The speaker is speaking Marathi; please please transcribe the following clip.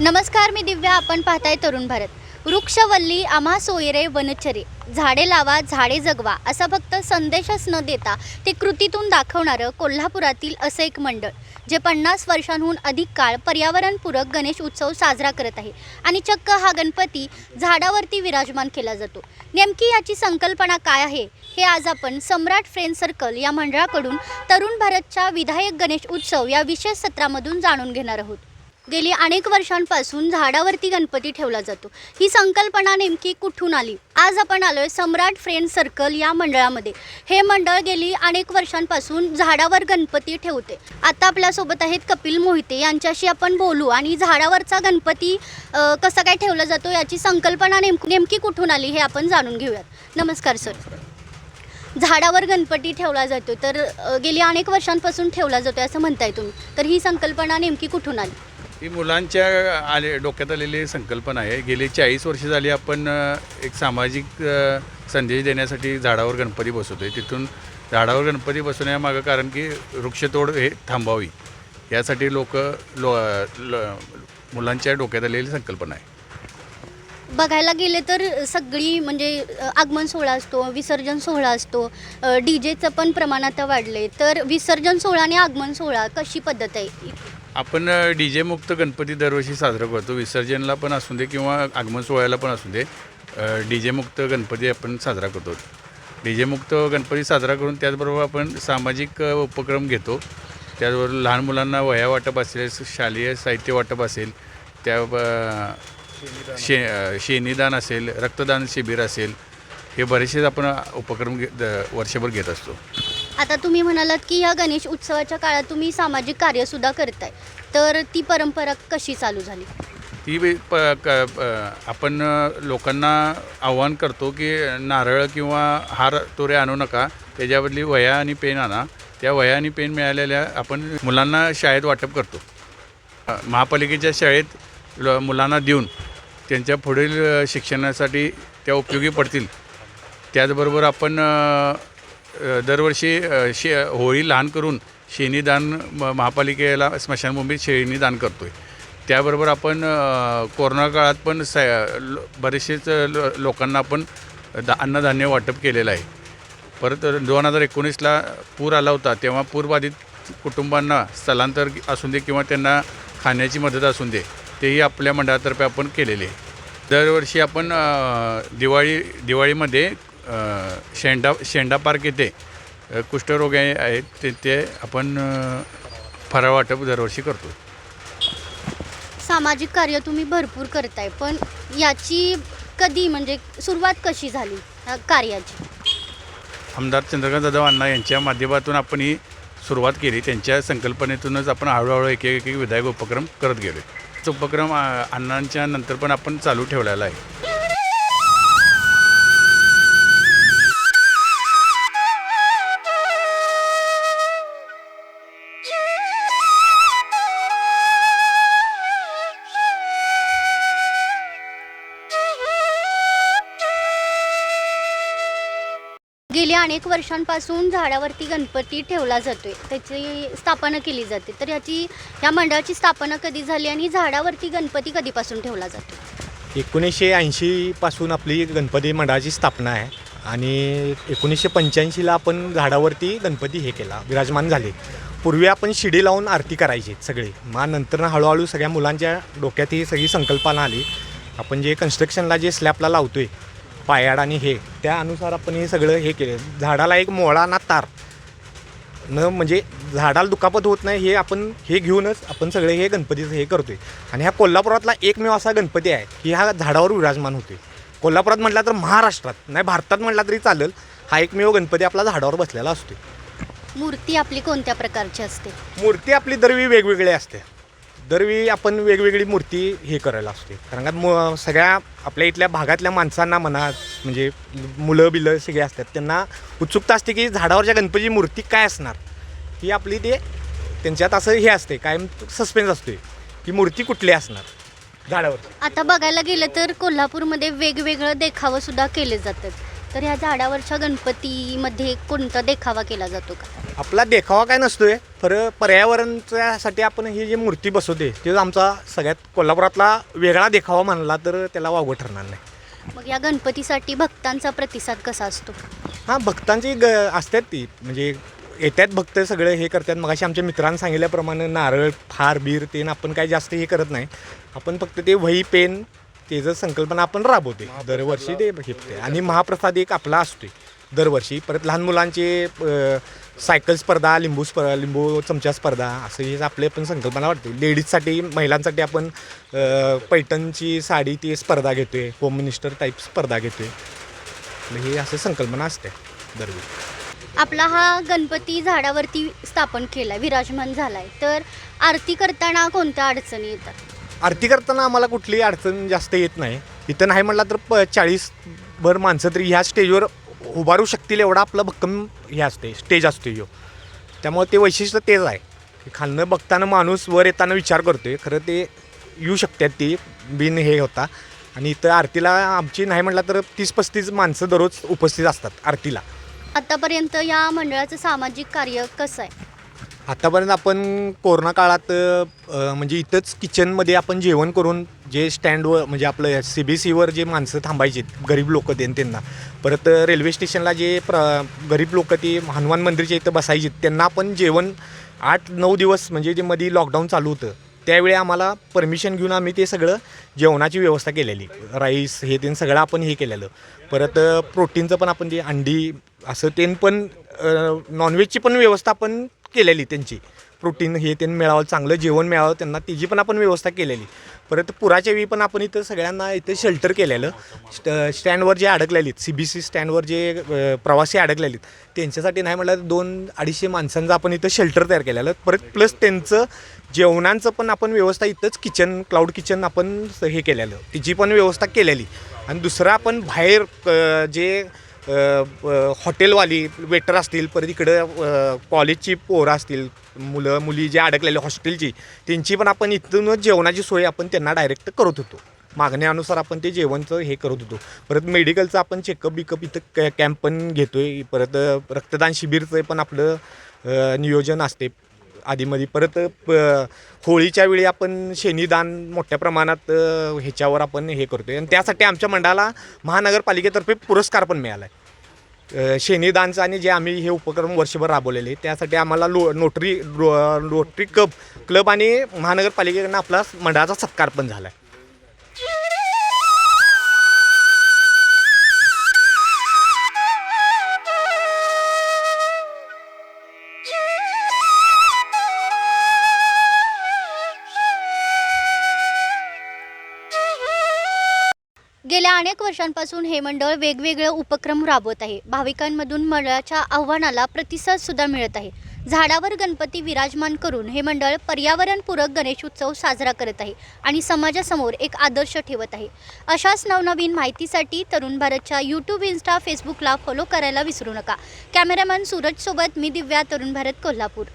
नमस्कार मी दिव्या. आपण पाहताय तरुण भारत. वृक्षवल्ली आम्हा सोयरे वनचरे. झाडे लावा झाडे जगवा असा फक्त संदेशच न देता ते कृतीतून दाखवणारं कोल्हापुरातील असं एक मंडळ जे पन्नास वर्षांहून अधिक काळ पर्यावरणपूरक गणेश उत्सव साजरा करत आहे आणि चक्क हा गणपती झाडावरती विराजमान केला जातो. नेमकी याची संकल्पना काय आहे? हे आज आपण सम्राट फ्रेंड सर्कल या मंडळाकडून तरुण भारतच्या विधायक गणेश उत्सव या विशेष सत्रामधून जाणून घेणार आहोत. गेली अनेक वर्षांपासून झाडावरती गणपती ठेवला जातो. ही संकल्पना नेमकी कुठून आली? आज आपण आलोय सम्राट फ्रेंड सर्कल या मंडळामध्ये. हे मंडळ गेली अनेक वर्षांपासून झाडावर गणपती ठेवते. आता आपल्यासोबत आहेत कपिल मोहिते. यांच्याशी आपण बोलू आणि झाडावरचा गणपती कसा काय ठेवला जातो याची संकल्पना नेम नेमकी कुठून आली हे आपण जाणून घेऊयात. नमस्कार सर. झाडावर गणपती ठेवला जातो. तर गेली अनेक वर्षांपासून ठेवला जातो असं म्हणताय तुम्ही. तर ही संकल्पना नेमकी कुठून आली? ही मुलांच्या आले डोक्यात आलेली संकल्पना आहे. गेली चाळीस वर्ष झाली आपण एक सामाजिक संदेश देण्यासाठी झाडावर गणपती बसवतो आहे तिथून झाडावर गणपती बसवण्यामागं कारण की वृक्षतोड हे थांबावी. यासाठी लोक लो ल- मुलांच्या डोक्यात आलेली संकल्पना आहे. बघायला गेले तर सगळी म्हणजे आगमन सोहळा असतो विसर्जन सोहळा असतो डी जेचं पण प्रमाण आता वाढले तर विसर्जन सोहळा आणि आगमन सोहळा कशी पद्धत आहे? आपण डी जे मुक्त गणपती दरवर्षी साजरा करतो. विसर्जनला पण असू दे किंवा आगमन सोहळ्याला पण असू दे डी जे मुक्त गणपती आपण साजरा करतो. डी जे मुक्त गणपती साजरा करून त्याचबरोबर आपण सामाजिक उपक्रम घेतो. त्याचबरोबर लहान मुलांना वह्या वाटप असेल शालेय साहित्य वाटप असेल त्या शे शेनीदान शेणीदान असेल रक्तदान शिबिर असेल हे बरेचसे आपण उपक्रम घे द- वर्षभर घेत असतो. आता तुम्ही म्हणालात की या गणेश उत्सवाच्या काळात तुम्ही सामाजिक कार्यसुद्धा करताय. तर ती परंपरा कशी चालू झाली? ती प क प- आपण लोकांना आव्हान करतो की नारळ किंवा हार तोरे आणू नका. त्याच्याबदली वह्या आणि पेन आणा. त्या वह्या आणि पेन मिळालेल्या आपण मुलांना शाळेत वाटप करतो. अ, महापालिकेच्या शाळेत ल- मुलांना देऊन त्यांच्या पुढील अ, शिक्षणासाठी त्या उपयोगी पडतील. त्याचबरोबर आपण अ, दरवर्षी शे होळी लहान करून शेणीदान म- महापालिकेला स्मशानभूमीत शेणीदान करतो आहे त्याबरोबर आपण कोरोना काळात पण स बरेचसेच लो लोकांना आपण दा अन्नधान्य वाटप केलेलं आहे. परत दोन हजार एकोणीसला पूर आला होता तेव्हा पूरबाधित कुटुंबांना स्थलांतर असू दे किंवा त्यांना खाण्याची मदत असू दे तेही आपल्या मंडळातर्फे आपण केलेले. आहे दरवर्षी आपण दिवाळी दिवाळीमध्ये शेंडा शेंडा पार्क येथे कुष्ठरोग आहे आहेत ते ते आपण अ, फराळ वाटप दरवर्षी करतो सामाजिक कार्य तुम्ही भरपूर करताय पण याची कधी म्हणजे सुरुवात कशी झाली या कार्याची? आमदार चंद्रकांत जाधव अण्णा यांच्या माध्यमातून आपण ही सुरुवात केली. त्यांच्या संकल्पनेतूनच आपण हळूहळू एक एक एक विधायक उपक्रम करत गेलो तो उपक्रम अण्णांच्या नंतर पण आपण चालू ठेवलेला आहे. गेल्या अनेक वर्षांपासून झाडावरती गणपती ठेवला जातोय. त्याची स्थापना केली जाते. तर याची या मंडळाची स्थापना कधी झाली आणि झाडावरती गणपती कधीपासून ठेवला जातो? एकोणीसशे ऐंशीपासून आपली गणपती मंडळाची स्थापना आहे. आणि एकोणीसशे पंच्याऐंशीला आपण झाडावरती गणपती हे केला. विराजमान झाले. पूर्वी आपण शिडी लावून आरती करायची सगळे. मग नंतर हळूहळू सगळ्या मुलांच्या डोक्यात ही सगळी संकल्पना आली. आपण जे कन्स्ट्रक्शनला जे स्लॅबला लावतोय पायाड आणि हे. त्या अनुसार आपण हे सगळं हे केलं. झाडाला एक मोळा ना तार. न म्हणजे झाडाला दुखापत होत नाही हे आपण हे घेऊनच आपण सगळे हे गणपतीचं हे करतोय. आणि ह्या कोल्हापुरातला एकमेव असा गणपती आहे की हा झाडावर विराजमान होतोय. कोल्हापुरात म्हटला तर महाराष्ट्रात नाही भारतात म्हटला तरी चालेल हा एकमेव गणपती आपला झाडावर बसलेला असतोय. मूर्ती आपली कोणत्या प्रकारची असते? मूर्ती आपली दरवी वेगवेगळी असते. दरवेळी आपण वेगवेगळी मूर्ती हे करायला असते कारण का म सगळ्या आपल्या इथल्या भागातल्या माणसांना म्हणा म्हणजे मुलं बिलं सगळे असतात त्यांना उत्सुकता असते की झाडावरच्या गणपतीची मूर्ती काय असणार? ही आपली ते त्यांच्यात असं हे असते कायम सस्पेन्स असते की मूर्ती कुठली असणार झाडावर आता बघायला गेलं तर कोल्हापूरमध्ये वेगवेगळं देखावं सुद्धा केले जातात. तर ह्या झाडावरच्या गणपतीमध्ये कोणता देखावा केला जातो का? आपला देखावा काय नसतोय. खरं पर्यावरणासाठी आपण ही जी मूर्ती बसवते ते आमचा सगळ्यात कोल्हापुरातला वेगळा देखावा मानला तर त्याला वावगं ठरणार नाही. मग या गणपतीसाठी भक्तांचा प्रतिसाद कसा असतो? हां भक्तांची ग असतात ती. म्हणजे येतात भक्त सगळं हे करतात. मग आमच्या मित्रांनी सांगितल्याप्रमाणे नारळ फार बीर तेन आपण काय जास्त हे करत नाही. आपण फक्त ते वही पेन त्याचं संकल्पना आपण राबवते दरवर्षी ते घेते आणि महाप्रसाद एक आपला असतोय. दरवर्षी परत लहान मुलांचे सायकल स्पर्धा लिंबू स्पर्धा लिंबू चमचा स्पर्धा असं हे आपले पण संकल्पना वाटते. लेडीजसाठी महिलांसाठी आपण पैठणची साडी ती स्पर्धा घेतोय. होम मिनिस्टर टाईप स्पर्धा घेतोय. आपलं हे असं संकल्पना असते दरवेळी आपला हा गणपती झाडावरती स्थापन केला विराजमान झालाय. तर आरती करताना कोणत्या अडचणी येतात? आरती करताना आम्हाला कुठलीही अडचण जास्त येत नाही. इथं नाही म्हटला तर प चाळीस भर माणसं तरी ह्या स्टेजवर उभारू शकतील एवढा आपलं भक्कम हे असते स्टेज असतो यो. त्यामुळे ते वैशिष्ट्य तेच आहे. की खालनं बघताना माणूस वर येताना विचार करतोय. खरं ते येऊ शकतात ती बिन हे होता. आणि इथं आरतीला आमची नाही म्हटलं तर तीस पस्तीस माणसं दररोज उपस्थित असतात आरतीला. आतापर्यंत या मंडळाचं सामाजिक कार्य कसं आहे? आतापर्यंत आपण कोरोना काळात अ, म्हणजे इथंच किचनमध्ये आपण जेवण करून जे स्टँडवर म्हणजे आपलं सी बी सीवर जे माणसं थांबायची गरीब लोक देन त्यांना. परत रेल्वे स्टेशनला जे प्र गरीब लोक ती हनुमान मंदिरच्या इथं बसायची त्यांना आपण जेवण आठ नऊ दिवस म्हणजे जे मध्ये लॉकडाऊन चालू होतं त्यावेळी आम्हाला परमिशन घेऊन आम्ही ते सगळं जेवणाची व्यवस्था केलेली. राईस हे ते सगळं आपण हे केलेलं. परत प्रोटीनचं पण आपण ते अंडी असं ते पण नॉनव्हेजची पण व्यवस्था आपण केलेली त्यांची. प्रोटीन हे त्यांनी मिळावं चांगलं जेवण मिळावं त्यांना तिची पण आपण व्यवस्था केलेली. परत पुराच्या वेळी पण आपण इथं सगळ्यांना इथं शेल्टर केलेलं. स्ट स्टँडवर जे अडकलेलीत सी बी सी स्टँडवर जे प्रवासी अडकलेलीत त्यांच्यासाठी नाही म्हटलं दोन अडीचशे माणसांचं आपण इथं शेल्टर तयार केलेलं. परत प्लस त्यांचं जेवणांचं पण आपण व्यवस्था इथंच किचन क्लाउड किचन आपण हे केलेलं. तिची पण व्यवस्था केलेली. आणि दुसरं आपण बाहेर जे हॉटेलवाली वेटर असतील परत इकडं कॉलेजची पोरं असतील मुलं मुली जे अडकलेले हॉस्टेलची त्यांची पण आपण इथूनच जेवणाची सोय आपण त्यांना डायरेक्ट करत होतो. मागण्यानुसार आपण ते जेवणचं हे करत होतो. परत मेडिकलचं आपण चेकअप बिकअप इथं कॅ कॅम्प पण घेतो आहे परत रक्तदान शिबिरचं पण आपलं नियोजन असते. आधीमध्ये. परत प होळीच्या वेळी आपण शेनीदान मोठ्या प्रमाणात अ, ह्याच्यावर आपण हे करतो आहे आणि त्यासाठी आमच्या मंडळाला महानगरपालिकेतर्फे पुरस्कार पण मिळाला आहे अ, आणि जे आम्ही हे उपक्रम वर्षभर राबवलेले त्यासाठी आम्हाला लो नोटरी रो रोटरी क्लब क्लब आणि महानगरपालिकेकडनं आपला मंडळाचा सत्कार पण झाला आहे गेल्या अनेक वर्षांपासून हे मंडळ वेगवेगळे उपक्रम राबवत आहे. भाविकांमधून मंडळाच्या आव्हानाला प्रतिसाद सुद्धा मिळत आहे. झाडावर गणपती विराजमान करून हे मंडळ पर्यावरणपूरक गणेश उत्सव साजरा करत आहे आणि समाजासमोर एक आदर्श ठेवत आहे. अशाच नवनवीन माहितीसाठी तरुण भारतच्या यूट्यूब इन्स्टा फेसबुकला फॉलो करायला विसरू नका. कॅमेरामॅन सूरजसोबत मी दिव्या तरुण भारत कोल्हापूर.